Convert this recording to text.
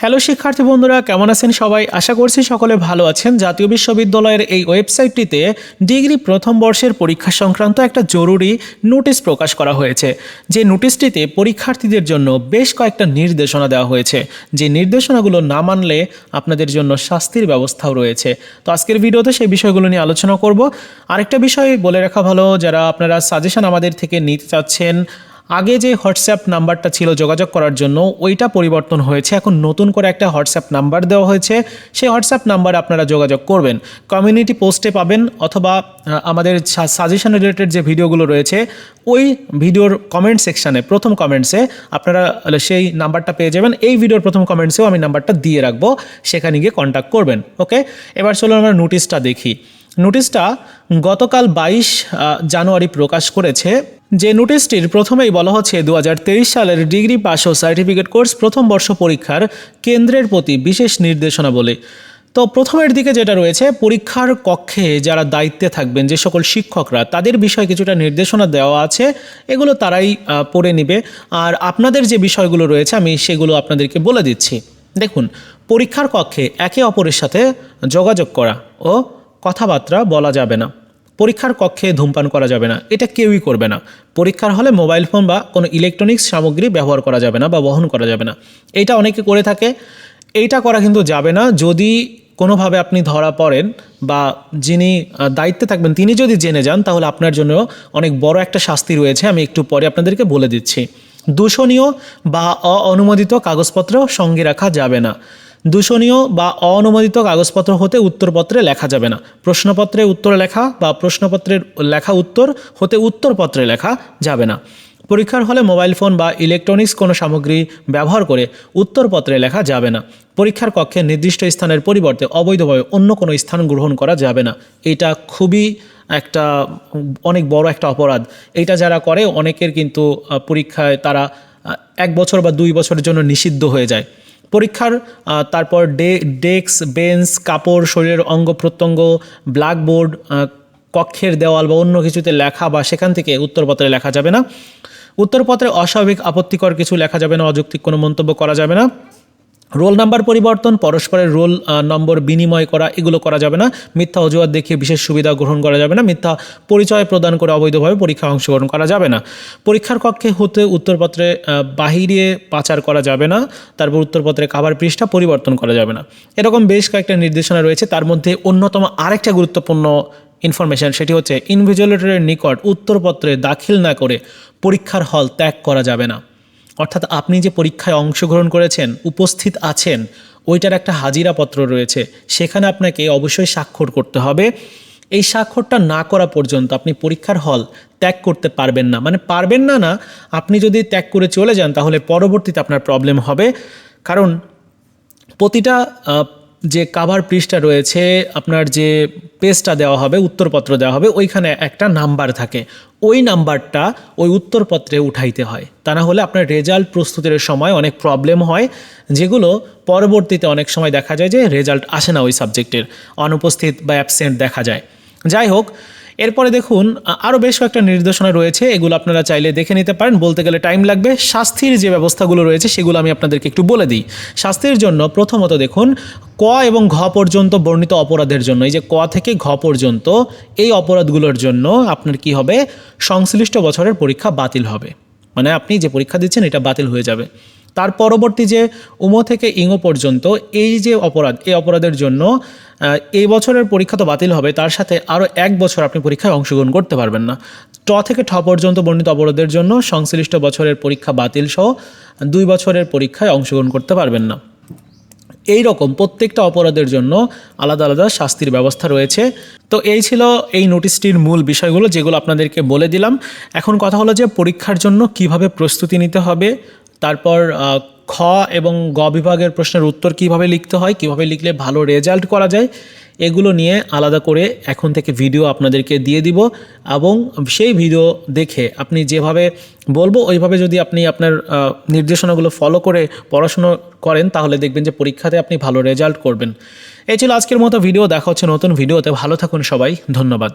Hello শিক্ষার্থী বন্ধুরা, কেমন আছেন সবাই? আশা করছি সকলে ভালো আছেন। জাতীয় বিশ্ববিদ্যালয়ের এই ওয়েবসাইটটিতে ডিগ্রি প্রথম বর্ষের পরীক্ষা সংক্রান্ত একটা জরুরি নোটিশ প্রকাশ করা হয়েছে। যে নোটিশটিতে পরীক্ষার্থীদের জন্য বেশ কয়েকটা নির্দেশনা দেওয়া হয়েছে। যে নির্দেশনাগুলো না মানলে আপনাদের জন্য শাস্তির ব্যবস্থাও রয়েছে। তো আজকের ভিডিওতে সেই বিষয়গুলো নিয়ে আলোচনা করব। আরেকটা বিষয় বলে রাখা ভালো, যারা আপনারা সাজেশন আমাদের থেকে নিতে চাচ্ছেন আগে যে হোয়াটসঅ্যাপ নাম্বারটা ছিল যোগাযোগ করার জন্য, ওইটা পরিবর্তন হয়েছে। এখন নতুন করে একটা হোয়াটসঅ্যাপ নাম্বার দেওয়া হয়েছে। সেই হোয়াটসঅ্যাপ নাম্বারে আপনারা যোগাযোগ করবেন। কমিউনিটি পোস্টে পাবেন অথবা আমাদের সাজেশন রিলেটেড যে ভিডিওগুলো রয়েছে, ওই ভিডিওর কমেন্ট সেকশানে প্রথম কমেন্টসে আপনারা সেই নাম্বারটা পেয়ে যাবেন। এই ভিডিওর প্রথম কমেন্টসেও আমি নাম্বারটা দিয়ে রাখব। সেখানে গিয়ে কন্ট্যাক্ট করবেন। ওকে এবার চলুন আমরা নোটিশটা দেখি। নোটিশটা গতকাল বাইশ জানুয়ারি প্রকাশ করেছে। যে নোটিশটির প্রথমেই বলা হচ্ছে দু হাজার তেইশ সালের ডিগ্রি পাস ও সার্টিফিকেট কোর্স প্রথম বর্ষ পরীক্ষার কেন্দ্রের প্রতি বিশেষ নির্দেশনা বলে তো প্রথমের দিকে যেটা রয়েছে, পরীক্ষার কক্ষে যারা দায়িত্বে থাকবেন, যে সকল শিক্ষকরা, তাদের বিষয়ে কিছুটা নির্দেশনা দেওয়া আছে। এগুলো তারাই পড়ে নেবে। আর আপনাদের যে বিষয়গুলো রয়েছে, আমি সেগুলো আপনাদেরকে বলে দিচ্ছি। দেখুন, পরীক্ষার কক্ষে একে অপরের সাথে যোগাযোগ করা ও কথাবার্তা বলা যাবে না। পরীক্ষার কক্ষে ধূমপান করা যাবে না। এটা কেউই করবে না। পরীক্ষার হলে মোবাইল ফোন বা কোনো ইলেকট্রনিক্স সামগ্রী ব্যবহার করা যাবে না বা বহন করা যাবে না। এইটা অনেকে করে থাকে। এইটা করা কিন্তু যাবে না। যদি কোনোভাবে আপনি ধরা পড়েন বা যিনি দায়িত্বে থাকবেন, তিনি যদি জেনে যান, তাহলে আপনার জন্য অনেক বড় একটা শাস্তি রয়েছে। আমি একটু পরে আপনাদেরকে বলে দিচ্ছি। দূষণীয় বা অনুমোদিত কাগজপত্র সঙ্গে রাখা যাবে না। দূষণীয় বা অনুমোদিত কাগজপত্র হতে উত্তরপত্রে লেখা যাবে না। প্রশ্নপত্রে উত্তর লেখা বা প্রশ্নপত্রের লেখা উত্তর হতে উত্তরপত্রে লেখা যাবে না। পরীক্ষার হলে মোবাইল ফোন বা ইলেকট্রনিক্স কোনো সামগ্রী ব্যবহার করে উত্তরপত্রে লেখা যাবে না। পরীক্ষার কক্ষে নির্দিষ্ট স্থানের পরিবর্তে অবৈধভাবে অন্য কোনো স্থান গ্রহণ করা যাবে না। এটা খুবই একটা অনেক বড় একটা অপরাধ। এইটা যারা করে, অনেকের কিন্তু পরীক্ষায় তারা এক বছর বা দুই বছরের জন্য নিষিদ্ধ হয়ে যায়। পরীক্ষার তারপর ডে, ডেস্ক, বেঞ্চ, কাপড়, শরীরের অঙ্গ প্রত্যঙ্গ, ব্ল্যাকবোর্ড কক্ষের দেওয়াল বা অন্য কিছুতে লেখা বা সেখান থেকে উত্তরপত্রে লেখা যাবে না। উত্তরপত্রে অস্বাভাবিক, আপত্তিকর কিছু লেখা যাবে না, অযৌক্তিক কোনো মন্তব্য করা যাবে না। রোল নাম্বার পরিবর্তন, পরস্পরের রোল নম্বর বিনিময় করা, এগুলো করা যাবে না। মিথ্যা অজুহাত দেখিয়ে বিশেষ সুবিধা গ্রহণ করা যাবে না। মিথ্যা পরিচয় প্রদান করে অবৈধভাবে পরীক্ষায় অংশগ্রহণ করা যাবে না। পরীক্ষার কক্ষে হতে উত্তরপত্রে বাহিরে পাচার করা যাবে না। তারপর উত্তরপত্রে কাভার পৃষ্ঠা পরিবর্তন করা যাবে না। এরকম বেশ কয়েকটা নির্দেশনা রয়েছে। তার মধ্যে অন্যতম আরেকটা গুরুত্বপূর্ণ ইনফরমেশন সেটি হচ্ছে ইনভিজুয়ালেটরের নিকট উত্তরপত্রে দাখিল না করে পরীক্ষার হল ত্যাগ করা যাবে না। অর্থাৎ আপনি যে পরীক্ষায় অংশগ্রহণ করেছেন, উপস্থিত আছেন, ওইটার একটা হাজিরাপত্র রয়েছে। সেখানে আপনাকে অবশ্যই স্বাক্ষর করতে হবে। এই স্বাক্ষরটা না করা পর্যন্ত আপনি পরীক্ষার হল ত্যাগ করতে পারবেন না। মানে পারবেন না না, আপনি যদি ত্যাগ করে চলে যান, তাহলে পরবর্তীতে আপনার প্রবলেম হবে। কারণ প্রতিটা যে কাভার পৃষ্ঠা রয়েছে, আপনার যে পেজটা দেওয়া হবে, উত্তরপত্র দেওয়া হবে, ওইখানে একটা নাম্বার থাকে। ওই নাম্বারটা ওই উত্তরপত্রে উঠাইতে হয়। তা না হলে আপনার রেজাল্ট প্রস্তুতের সময় অনেক প্রবলেম হয়, যেগুলো পরবর্তীতে অনেক সময় দেখা যায় যে রেজাল্ট আসে না ওই সাবজেক্টের অনুপস্থিত বা অ্যাবসেন্ট দেখা যায়। যাই হোক এরপরে দেখুন আরও বেশ কয়েকটা নির্দেশনা রয়েছে, এগুলো আপনারা চাইলে দেখে নিতে পারেন। বলতে গেলে টাইম লাগবে। শাস্তির যে ব্যবস্থাগুলো রয়েছে, সেগুলো আমি আপনাদেরকে একটু বলে দিই। শাস্তির জন্য প্রথমত দেখুন, ক এবং ঘ পর্যন্ত বর্ণিত অপরাধের জন্য, এই যে ক থেকে ঘ পর্যন্ত, এই অপরাধগুলোর জন্য আপনার কি হবে? সংশ্লিষ্ট বছরের পরীক্ষা বাতিল হবে। মানে আপনি যে পরীক্ষা দিচ্ছেন, এটা বাতিল হয়ে যাবে। তার পরবর্তী যে উমো থেকে ইঙো পর্যন্ত এই যে অপরাধ, এই অপরাধের জন্য এই বছরের পরীক্ষা তো বাতিল হবে, তার সাথে আরও এক বছর আপনি পরীক্ষায় অংশগ্রহণ করতে পারবেন না। ট থেকে ঠ পর্যন্ত বর্ণিত অপরাধের জন্য সংশ্লিষ্ট বছরের পরীক্ষা বাতিল সহ দুই বছরের পরীক্ষায় অংশগ্রহণ করতে পারবেন না। এই রকম প্রত্যেকটা অপরাধের জন্য আলাদা আলাদা শাস্তির ব্যবস্থা রয়েছে। তো এই ছিল এই নোটিশটির মূল বিষয়গুলো যেগুলো আপনাদেরকে বলে দিলাম। এখন কথা হলো যে পরীক্ষার জন্য কীভাবে প্রস্তুতি নিতে হবে তারপর খ এবং গ বিভাগের প্রশ্নের উত্তর কীভাবে লিখতে হয়, কীভাবে লিখলে ভালো রেজাল্ট করা যায়, এগুলো নিয়ে আলাদা করে এখন থেকে ভিডিও আপনাদেরকে দিয়ে দিব এবং সেই ভিডিও দেখে আপনি যেভাবে বলব, ওইভাবে যদি আপনি আপনার নির্দেশনাগুলো ফলো করে পড়াশুনো করেন, তাহলে দেখবেন যে পরীক্ষাতে আপনি ভালো রেজাল্ট করবেন। এই ছিল আজকের মতো ভিডিও, দেখা হচ্ছে নতুন ভিডিওতে, ভালো থাকুন সবাই, ধন্যবাদ।